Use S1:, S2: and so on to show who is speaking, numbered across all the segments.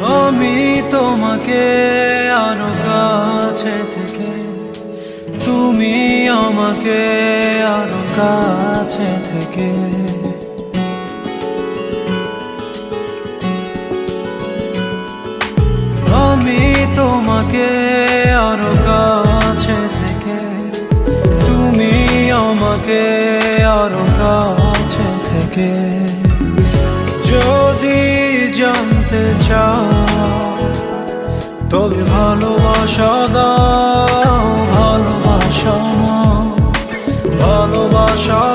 S1: আমি তোমাকে আরও কাছে থেকে, তুমি আমাকে আরও কাছে থেকে। আমি তোমাকে আরও কাছে থেকে, তুমি আমাকে আরও কাছে থেকে। যদি জানতে চাও তবে ভালোবাসা দাও ভালোবাসা ভালোবাসা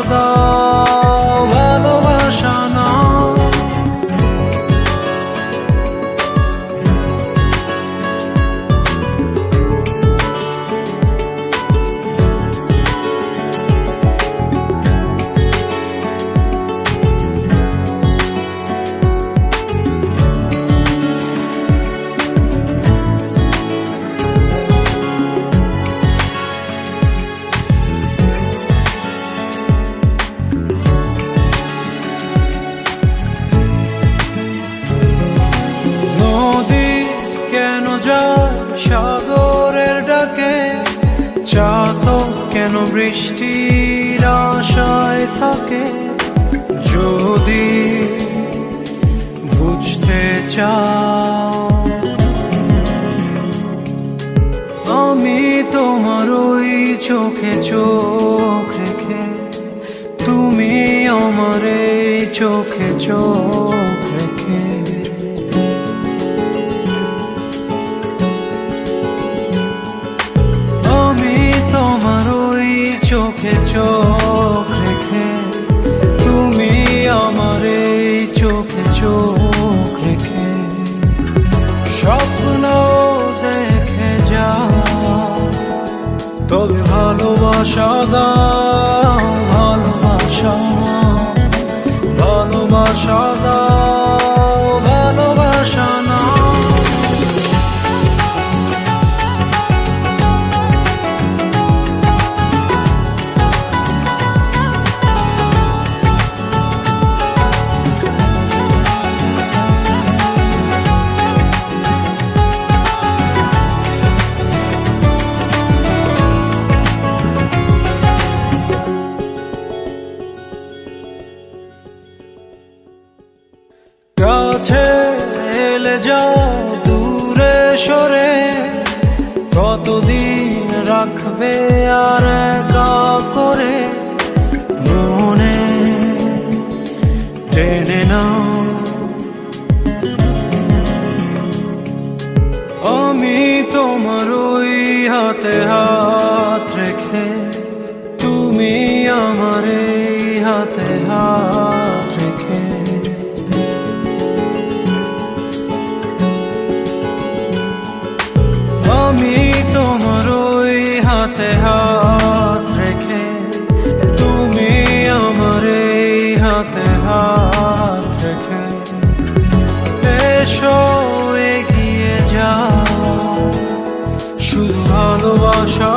S1: কেন বৃষ্টির আশায় থাকে, যদি বুঝতে চাও। আমি তোমার ওই চোখে চোখ রেখে, তুমি আমার এই চোখে চোখ চোখে চোখ রেখে, তুমি আমার এই চোখে চোখ রেখে, স্বপ্ন দেখে যা তবে ভালোবাসা দাও। যাও দূরে সরে, কতদিন রাখবে আর একা করে? মনে টেনে নাও। আমি তোমার ওই হাতে হাত রেখে, তুমি আমার এই হাতে হাত হাতে হাত রেখে তুমি আমার এই হাতে হাত রেখে এসো এগিয়ে যাও। শুধু ভালোবাসা